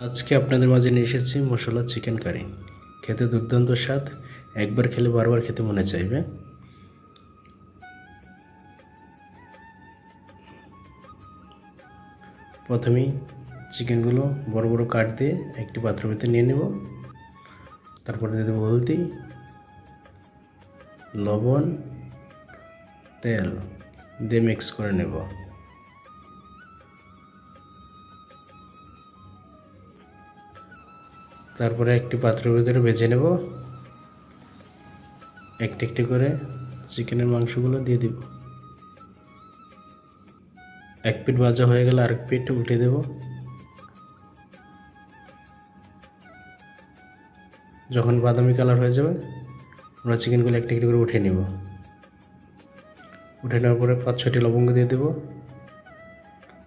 আজকে আপনাদের মাঝে নিয়ে এসেছি মশলা চিকেন কারি। খেতে দুর্দান্ত স্বাদ। একবার খেলে বারবার খেতে মনে চাইবে। প্রথমেই চিকেনগুলো বড় বড় কাট দিয়ে একটি পাত্রের ভিতরে নিয়ে নেব। তারপরে দিয়ে দেবো হলদি, লবণ, তেল দিয়ে মিক্স করে নেব। তারপরে একটি পাত্রের ভিতরে ভেজে নেব। একটি একটি করে চিকেনের মাংসগুলো দিয়ে দিব। এক পিঠ ভাজা হয়ে গেলে আরেক পিঠ উল্টে দেব। যখন বাদামি কালার হয়ে যাবে, আমরা চিকেনগুলো একটি একটি করে উঠে নেব। উঠে নেওয়ার পরে পাঁচ ছটি লবঙ্গ দিয়ে দেব।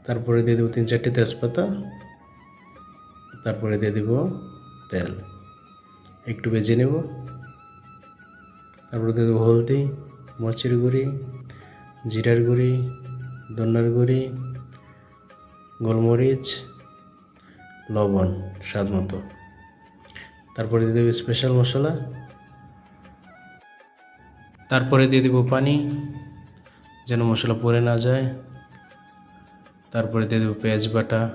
তারপরে দিয়ে দেবো তিন চারটি তেজপাতা। তারপরে দিয়ে দেব তেল। একটু ভেজে নেব। তারপরে দেবো হলদি, মরিচের গুঁড়ি, জিরার গুঁড়ি, ধন্যার গুঁড়ি, গোলমরিচ, লবণ স্বাদ মতো। তারপরে দিয়ে দেবো স্পেশাল মশলা। তারপরে দিয়ে দেবো পানি, যেন মশলা পড়ে না যায়। তারপরে দিয়ে দেবো পেঁয়াজ বাটা।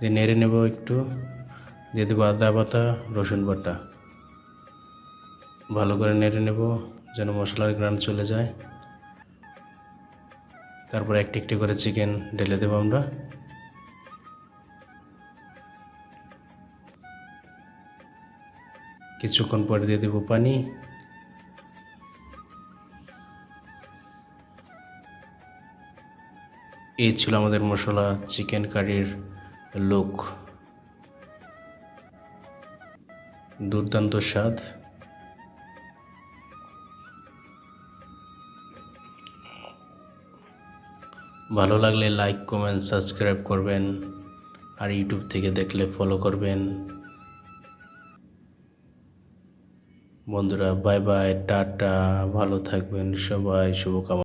দিয়ে নেড়ে নেব একটু। দিয়ে দেবো আদা বাটা, রসুন বাটা। ভালো করে নেড়ে নেব যেন মশলার গ্রান চলে যায়। তারপর একটি একটি করে চিকেন ঢেলে দেবো আমরা। কিছুক্ষণ পরে দিয়ে দেবো পানি। এই ছিল আমাদের মশলা চিকেন কারির লুক। দুর্দান্ত স্বাদ। ভালো লাগলে লাইক কমেন্ট সাবস্ক্রাইব করবেন। আর ইউটিউব থেকে দেখলে ফলো করবেন। বন্ধুরা বাই বাই টাটা, ভালো থাকবেন সবাই, শুভকামনা।